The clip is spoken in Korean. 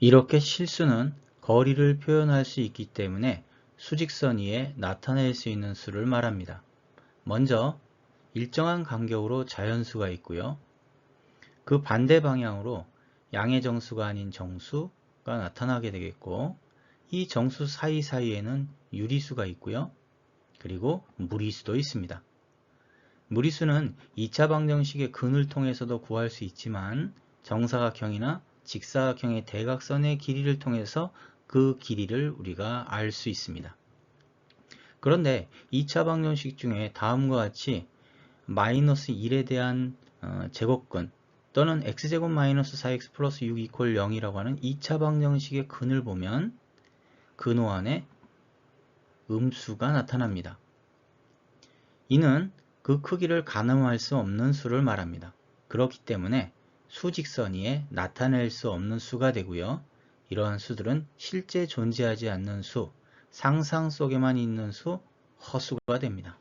이렇게 실수는 거리를 표현할 수 있기 때문에 수직선 위에 나타낼 수 있는 수를 말합니다. 먼저 일정한 간격으로 자연수가 있고요. 그 반대 방향으로 양의 정수가 아닌 정수가 나타나게 되겠고 이 정수 사이사이에는 유리수가 있고요. 그리고 무리수도 있습니다. 무리수는 2차 방정식의 근을 통해서도 구할 수 있지만 정사각형이나 직사각형의 대각선의 길이를 통해서 그 길이를 우리가 알 수 있습니다. 그런데 2차 방정식 중에 다음과 같이 마이너스 1에 대한 어, 제곱근 또는 x제곱 마이너스 4x 플러스 6 이퀄 0이라고 하는 2차 방정식의 근을 보면 근호 안에 음수가 나타납니다. 이는 그 크기를 가늠할 수 없는 수를 말합니다. 그렇기 때문에 수직선 위에 나타낼 수 없는 수가 되고요. 이러한 수들은 실제 존재하지 않는 수, 상상 속에만 있는 수, 허수가 됩니다.